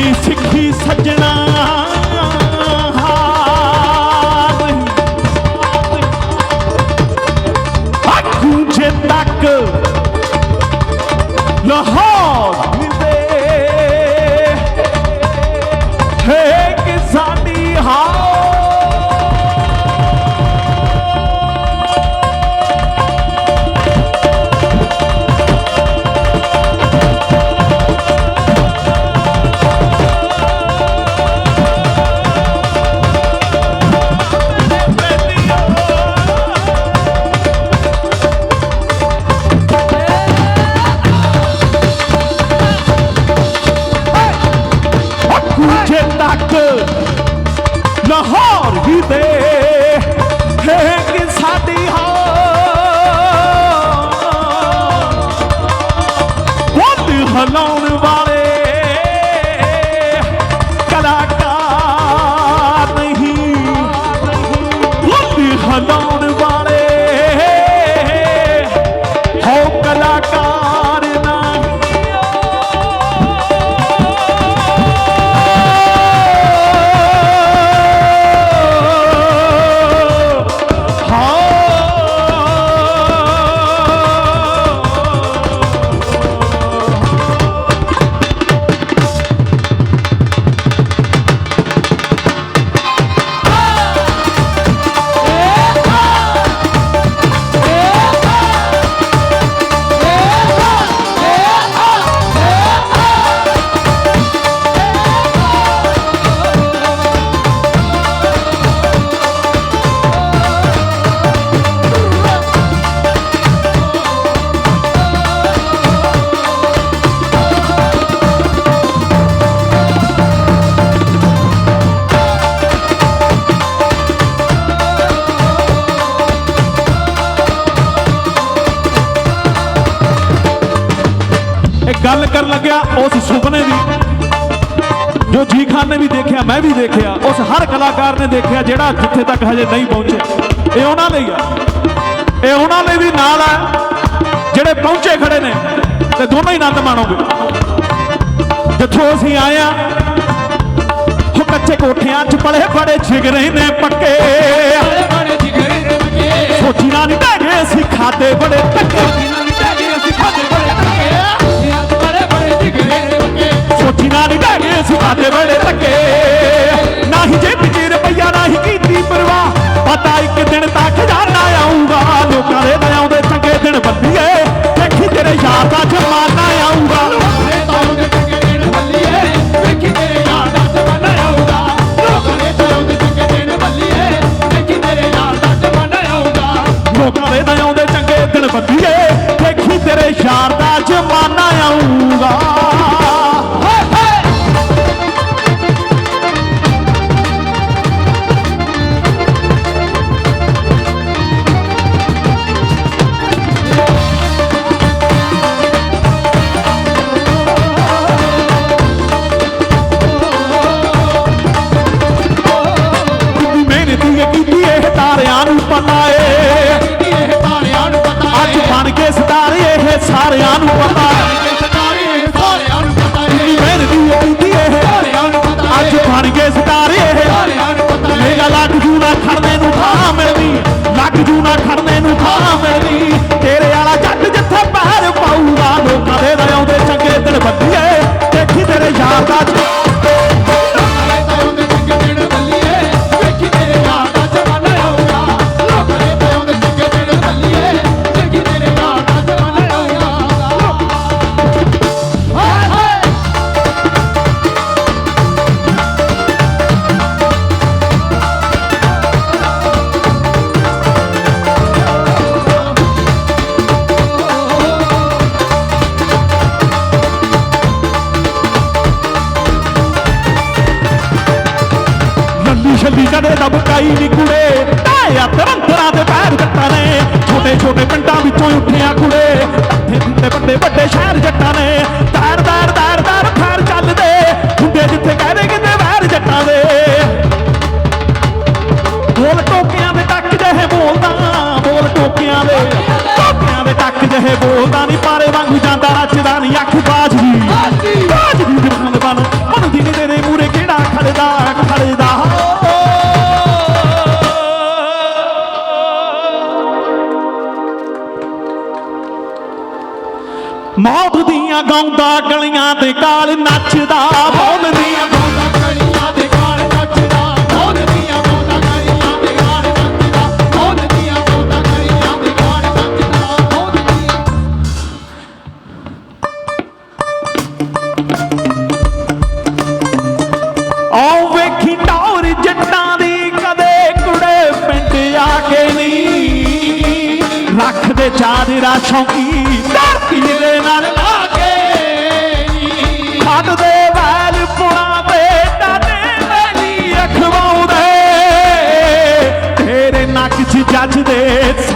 ਨੀ ਸਿੱਖੀ ਸੱਜਣਾ লাহোর গীতে। ਗੱਲ ਕਰਨ ਲੱਗਿਆ ਉਸ ਸੁਪਨੇ ਦੀ। ਜੋ ਜੀ ਖਾਨ ਨੇ ਵੀ ਦੇਖਿਆ ਮੈਂ ਵੀ ਦੇਖਿਆ ਉਸ ਹਰ ਕਲਾਕਾਰ ਨੇ ਦੇਖਿਆ ਜਿਹੜਾ ਜਿੱਥੇ ਤੱਕ ਹਜੇ ਨਹੀਂ ਪਹੁੰਚਿਆ ਇਹ ਉਹਨਾਂ ਲਈ ਆ। ਇਹ ਉਹਨਾਂ ਲਈ ਵੀ ਨਾਲ ਆ ਜਿਹੜੇ ਪਹੁੰਚੇ ਖੜੇ ਨੇ ਤੇ ਦੋਨੋਂ ਹੀ ਆਨੰਦ ਮਾਣੋਗੇ। ਜਿੱਥੋਂ ਅਸੀਂ ਆਏ ਆ ਹੋ ਕੱਚੇ ਕੋਠਿਆਂ 'ਚ ਪਲੇ ਬੜੇ ਜਿਗਰੇ ਨੇ ਪੱਕੇ ਸੋਚੀ ਨਾ ਨਹੀਂ ਢਹਿ ਗਏ ਅਸੀਂ ਖਾਦੇ ਬੜੇ ਧੱਕੇ। ਸੋਚੀ ਨਾ ਢਹਿ ਗਏ ਅਸੀਂ ਖਾਦੇ ਬੜੇ ਧੱਕੇ। ਨਾਹੀ ਜੇ ਪਿੱਛੇ ਰੁਪਈਆ ਨਾਹੀ ਕੀਤੀ ਪਰਵਾਹ ਪਤਾ ਇੱਕ ਦਿਨ ਤਾਂ ਖਜ਼ਾਨਾ ਆਊਗਾ। ਲੋਕਾਂ ਦੇ ਨਾ ਆਉਂਦੇ ਚੰਗੇ ਦਿਨ ਬੱਲੀਏ। ਦੇਖੀ ਤੇਰੇ ਯਾਰ ਦਾ ਜਮਾਨਾ ਆਊਗਾ। ਲੋਕਾਂ ਦਾ ਤੇਰੇ ਯਾਰ ਜ਼ਮਾਨਾ ਆਊਗਾ। ਲੋਕਾਂ ਨਾ ਆਉਂਦੇ ਚੰਗੇ ਦਿਨ ਬੱਲੀਏ। ਦੇਖੀ ਤੇਰੇ ਇਹ ਸਾਰਿਆਂ ਨੂੰ ਪਤਾ ਲੱਲੀ ਛੱਲੀ ਦਬਕਾਈ ਨੀ ਕੁੜੇ। ਢਾਇਆ ਤਰੰਤਰਾਂ ਦੇ ਪੈਰ ਜੱਟਾਂ ਨੇ। ਛੋਟੇ ਛੋਟੇ ਪਿੰਡਾਂ ਵਿੱਚੋਂ ਉੱਠਿਆ ਕੁੜੇ। ਇੱਥੇ ਹੁੰਦੇ ਵੱਡੇ ਵੱਡੇ ਸ਼ਹਿਰ ਜੱਟਾਂ ਨੇ। ਦਾਰ ਦਾਰ ਦਾਰ ਦਾਰ ਫੈਰ ਚੱਲਦੇ। ਹੁੰਦੇ ਜਿੱਥੇ ਕਹਿੰਦੇ ਕਿਤੇ ਵੈਰ ਜੱਟਾਂ ਦੇ। ਬੋਲ ਟੋਕਿਆਂ ਦੇ ਟੱਕ ਜਿਹੇ ਬੋਲਦਾ, ਬੋਲ ਟੋਕਿਆਂ ਦੇ ਟੋਕਿਆਂ ਦੇ ਟੱਕ ਜਿਹੇ ਬੋਲਦਾ ਨਹੀਂ ਪਾਰੇ ਵਾਂਗੂ ਜਾਂਦਾ ਰਚਦਾ ਗਾਉਂਦਾ ਗਲੀਆਂ ਤੇ ਕਾਲ ਨੱਚਦਾ ਬੋਲਦੀਆਂ ਗਾਉਂਦਾ ਕਣੀਆਂ ਦੇ ਗਾਲ ਨੱਚਦਾ ਮੌਤ ਗਾਉਂਦਾ ਕਣੀਆਂ ਦੇ ਗਾਲ ਨੱਚਦਾ ਮੌਤ ਗਾਉਂਦਾ ਕਣੀਆਂ ਦੇ ਗਾਲ ਨੱਚਦਾ ਮੌਤ ਆਉ ਵੇਖੀ ਟੌਰ ਜੱਟਾਂ ਦੀ, ਕਦੇ ਕੁੜੇ ਪਿੰਡ ਆ ਕੇ ਨਹੀਂ ਰੱਖਦੇ ਚਾਦਰਾ ਸ਼ੌਕੀ ਧਰਤੀ ਦੇ ਨਾਲ নাচ দেছে